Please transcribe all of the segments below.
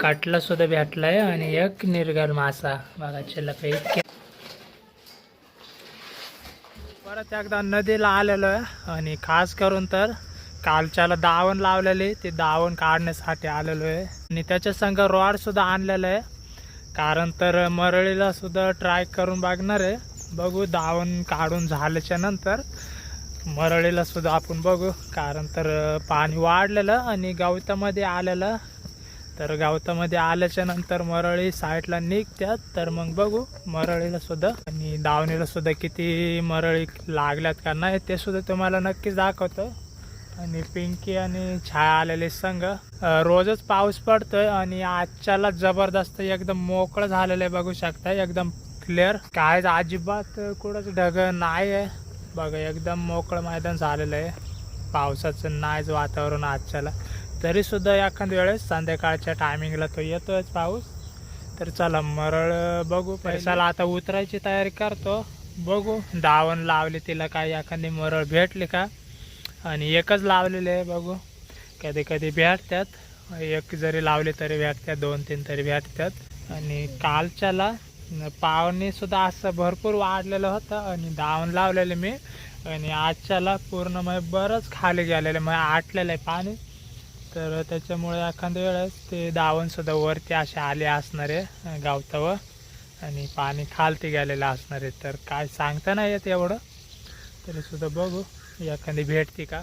काटला सुद्धा भेटलाय आणि एक निर्गल मासा बघा चिल्लक इतके. परत एकदा नदीला आलेलो आहे आणि खास करून तर कालच्याला दावण लावलेली ते दावण काढण्यासाठी आलेलो आहे. आणि त्याच्या संग रॉड सुद्धा आणलेलं आहे. कारण तर मरळीला सुद्धा ट्राय करून बघणार आहे. बघू दावण काढून झाल्याच्यानंतर मरळीला सुद्धा आपण बघू. कारण तर पाणी वाढलेलं आणि गवतामध्ये आलेलं तर गावतामध्ये आल्याच्यानंतर मरळी साईडला निघत्यात. तर मग बघू मरळीला सुद्धा आणि दावणीला सुद्धा किती मरळी लागल्यात का नाही ते सुद्धा तुम्हाला नक्कीच दाखवतं. आणि पिंकी आणि छाया आलेले संघ रोजच पाऊस पडतोय आणि आजच्याला जबरदस्त एकदम मोकळं झालेलं आहे बघू शकता. एकदम क्लिअर काय अजिबात कुठंच ढग नाही आहे बघा एकदम मोकळं मैदान झालेलं आहे. पावसाचं नाहीच वातावरण आजच्याला. तरी सुद्धा एखाद्या वेळेस संध्याकाळच्या टायमिंगला तो येतोच पाऊस. तर चला मरळ बघू. चला आता उतरायची तयारी करतो. बघू दावण लावली तिला काय एखादी मरळ भेटली का? आणि एकच लावलेले आहे बघू. कधी कधी भेटतात. एक जरी लावली तरी भेटतात दोन तीन तरी भेटतात. आणि कालच्याला सुद्धा असं भरपूर वाढलेलं होतं आणि दावण लावलेलं मी. आणि आजच्याला पूर्ण मग बरंच खाली गेलेलं मग आटलेलं आहे पाणी. तर त्याच्यामुळे एखाद्या वेळेस ते दावणसुद्धा वरती असे आले असणार आहे गावतावं. आणि पाणी खालती गेलेलं असणार. आहे तर काय सांगता नाही येत एवढं. तरीसुद्धा बघू. एखादी भेटते का?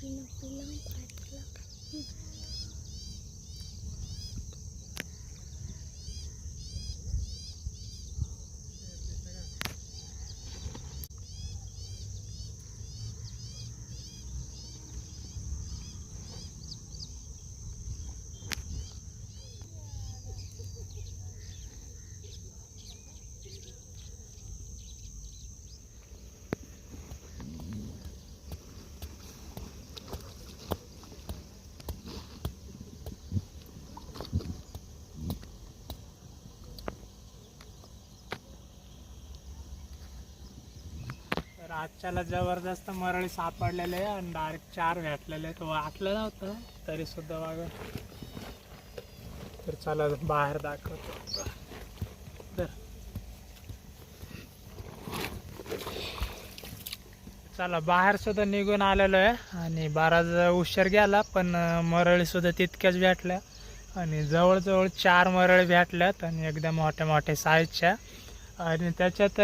kinukulang pa. तर आजच्याला जबरदस्त मरळी सापडलेले आहे आणि डायरेक्ट चार भेटलेले आहेत. वाटलं नव्हतं तरी सुद्धा बघा तर चला बाहेर दाखवतो. तर. चला बाहेर सुद्धा निघून आलेलो आहे आणि बराच उशीर गेला पण मरळी सुद्धा तितक्याच भेटल्या. आणि जवळजवळ चार मरळी भेटल्यात आणि एकदम मोठ्या मोठ्या साईजच्या आणि त्याच्यात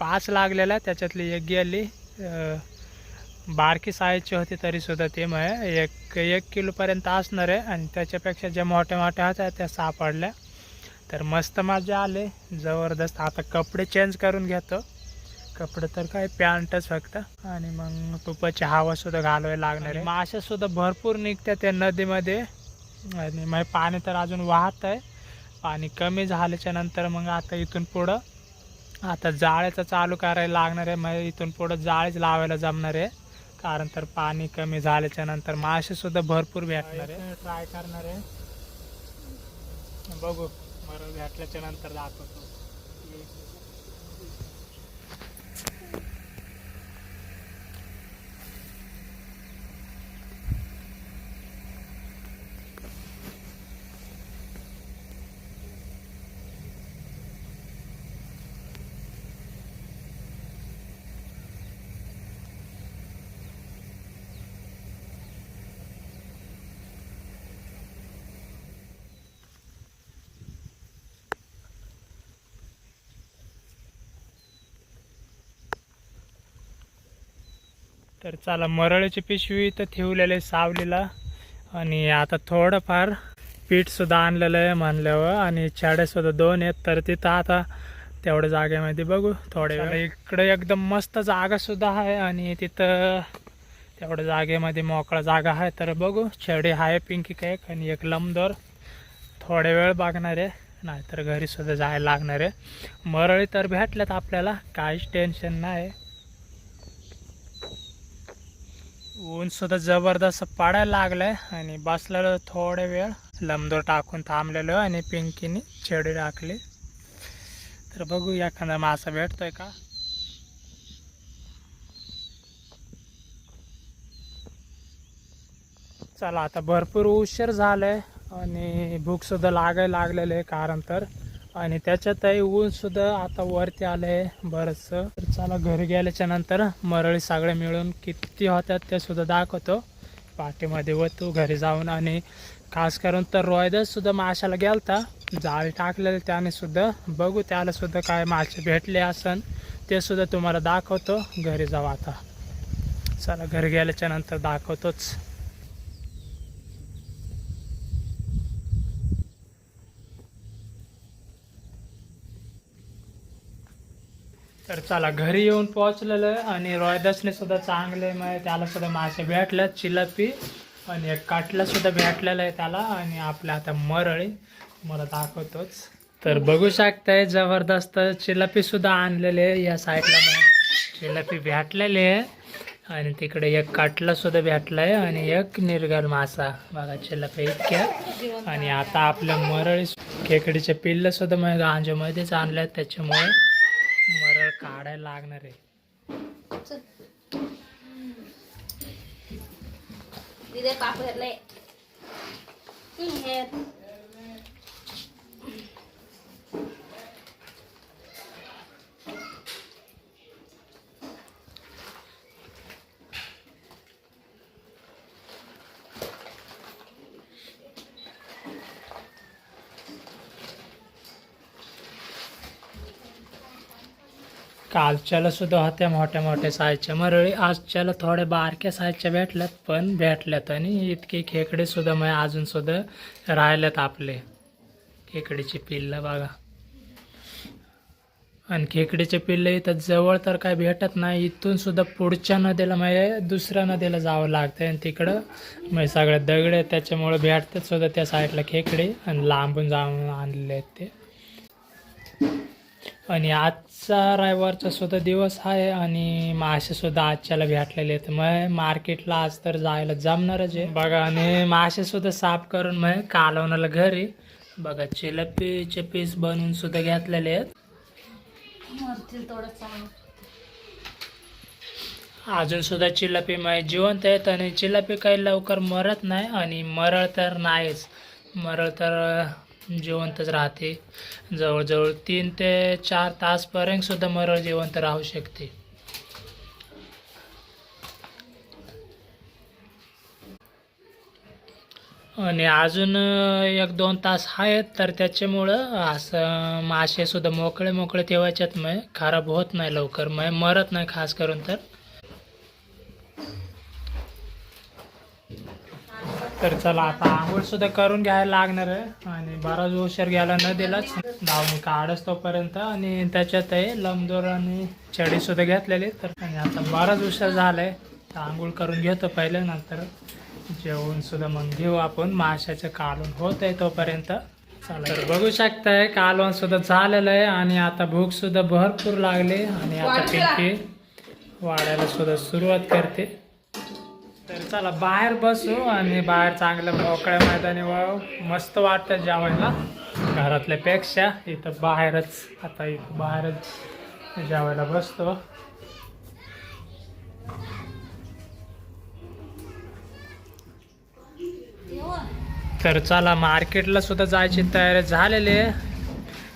पाच लागलेल्या त्याच्यातली एक गेली. बारकी साईजची होती तरीसुद्धा ते मग एक एक किलोपर्यंत असणार आहे आणि त्याच्यापेक्षा ज्या मोठ्या मोठ्या होत्या त्या सापडल्या. तर मस्त मजा आले. जबरदस्त. आता कपडे चेंज करून घेतो. कपडे तर काय पॅन्टच फक्त. आणि मग तुपाची हवा सुद्धा घालवायला लागणार आहे. माशा सुद्धा भरपूर निघतात त्या नदीमध्ये. आणि मग पाणी तर अजून वाहत आहे. पाणी कमी झाल्याच्यानंतर मग आता इथून पुढं आता जाळ्याचं चालू करायला लागणार आहे मग इथून पुढं जाळीच लावायला जमणार आहे. कारण तर पाणी कमी झाल्याच्यानंतर मासे सुद्धा भरपूर भेटणार आहे. ट्राय करणार आहे. बघू बरं भेटल्याच्या नंतर दाखवतो. तर चला मरळीची पिशवी इथं आहे सावलीला. आणि आता थोडंफार पीठसुद्धा आणलेलं आहे म्हणल्यावर. आणि छाड्यासुद्धा दोन आहेत. तर तिथं आता तेवढ्या जागेमध्ये बघू थोड्या वेळ. इकडे एकदम मस्त जागासुद्धा आहे. आणि तिथं तेवढ्या जागेमध्ये मोकळा जागा आहे. तर बघू छेडे आहे पिंकी केक आणि एक लंबदोर थोड्या वेळ बघणार आहे नाहीतर घरीसुद्धा जायला लागणार. आहे मरळी तर भेटल्यात आपल्याला. काहीच टेन्शन नाही ऊन सुद्धा जबरदस्त पडायला लागलंय आणि बसलेलो थोडे वेळ. लंबदूर टाकून थांबलेलो आणि पिंकीने छेडी टाकली. तर बघू एखादा मासा भेटतोय का? चला आता भरपूर उशीर झालाय आणि भूक सुद्धा लागायला लागलेले आहे कारण तर. आणि त्याच्यातही ऊन सुद्धा आता वरती आलंय बरंच तर चला घरी गेल्याच्यानंतर मरळी सगळे मिळून किती होत्यात ते सुद्धा दाखवतो. पाठीमध्ये व तू घरी जाऊन आणि खास करून तर रोयदच सुद्धा माशाला गेलता. जाळी टाकलेलं त्याने सुद्धा. बघू त्याला सुद्धा काय मासे भेटले असन ते सुद्धा तुम्हाला दाखवतो. घरी जाऊ आता. चला घरी गेल्याच्यानंतर दाखवतोच. तर चला घरी येऊन पोहोचलेलं आहे आणि रोयदासने सुद्धा चांगले मग त्याला सुद्धा मासे भेटल्यात चिलपी आणि एक काटला सुद्धा भेटलेला आहे त्याला आणि आपल्या आता मरळी मला दाखवतोच. तर बघू शकताय जबरदस्त चिलपी सुद्धा आणलेले आहे या साईडला मग चिलपी भेटलेले आहे आणि तिकडे एक काटला सुद्धा भेटलाय आणि एक निर्गल मासा. बघा चिलपी इतक्या. आणि आता आपल्या मरळी खेकडीचे पिल्ल सुद्धा मग गांजोमध्येच आणले त्याच्यामुळे मरळ काढायला लागणार आहे. तिथे पाप हे. कालच्याला सुद्धा होत्या मोठ्या मोठ्या साईजच्या मरळी आजच्याला थोड्या बारक्या साईजच्या भेटल्यात पण भेटल्यात आणि इतके खेकडे सुद्धा मग अजून सुद्धा राहिल्यात आपले. खेकडीची पिल्लं बघा. आणि खेकडीचे पिल्ले इथं जवळ तर काय भेटत नाही इथून सुद्धा पुढच्या नदीला म्हणजे दुसऱ्या नदीला जावं लागतं आणि तिकडं म्हणजे सगळे दगड त्याच्यामुळे भेटतात सुद्धा त्या साईडला खेकडे आणि लांबून जाऊन आणले आहेत ते. आणि आज आजचा रविवारचा सुद्धा दिवस आहे आणि मासे सुद्धा आजच्याला भेटलेले आहेत. मग मार्केटला आज तर जायला जमणारच आहे. बघा आणि मासे सुद्धा साफ करून मग कालवणाला घरी. बघा चिलपीचे पीस बनवून सुद्धा घेतलेले आहेत. अजून सुद्धा चिलापी माय जिवंत आहेत आणि चिलापी काही लवकर मरत नाही आणि मरळ तर नाहीच. मरळ तर जिवंतच राहते. जवळजवळ तीन ते चार तासपर्यंत सुद्धा मरळ जिवंत राहू शकते. आणि अजून एक दोन तास आहेत तर त्याच्यामुळं असं मासे सुद्धा मोकळे मोकळे ठेवायच्यात मग. खराब होत नाही लवकर. मग मरत नाही खास करून तर. तर चला आता आंघोळ सुद्धा करून घ्यायला लागणार आहे. आणि बराच उशीर घ्यायला न दिलाच. धावणी काढच तोपर्यंत आणि त्याच्यात आहे लंबदोर आणि चढी सुद्धा घेतलेली. तर आणि आता बराच उशीर झालाय. तर आंघोळ करून घेतो पहिले नंतर जेवण सुद्धा मग घेऊ आपण. माशाचं कालवण होत आहे तोपर्यंत. चला तर बघू शकताय कालवण सुद्धा झालेलं आहे. आणि आता भूक सुद्धा भरपूर लागली. आणि आता पिंकी वाढायला सुद्धा सुरुवात करते. तर चला बाहेर बसू आणि बाहेर चांगलं मोकळ्या मैदानी वाळू मस्त वाटतं जेवायला. घरातल्यापेक्षा इथं बाहेरच आता इथं बाहेरच जेवायला बसतो. तर चला मार्केटला सुद्धा जायची तयारी झालेली आहे.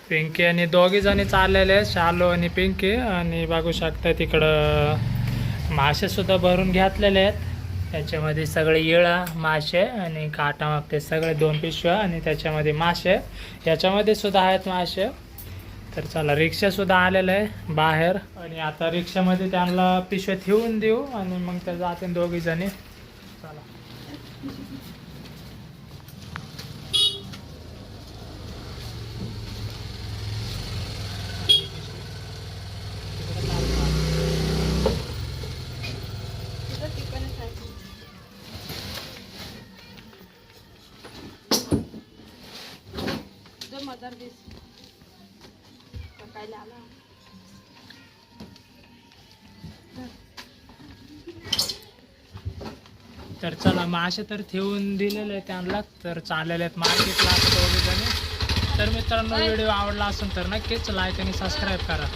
पिंकी आणि दोघी जणी चाललेले आहेत शालू आणि पिंकी. आणि बघू शकता तिकडं मासेसुद्धा भरून घेतलेले आहेत. त्याच्यामध्ये सगळे येळा मासे आणि काटा मागते. सगळे दोन पिशव्या आणि त्याच्यामध्ये मासे. याच्यामध्ये सुद्धा आहेत मासे. तर चला रिक्षासुद्धा आलेलं आहे बाहेर. आणि आता रिक्षामध्ये त्यांना पिशव्या ठेवून देऊ आणि मग त्या जाते दोघी तर चला मासे तर ठेवून दिलेले आहेत त्यांना तर चाललेले आहेत मार्केटला तर मित्रांनो व्हिडिओ आवडला असेल तर नक्कीच लाईक आणि सबस्क्राईब करा.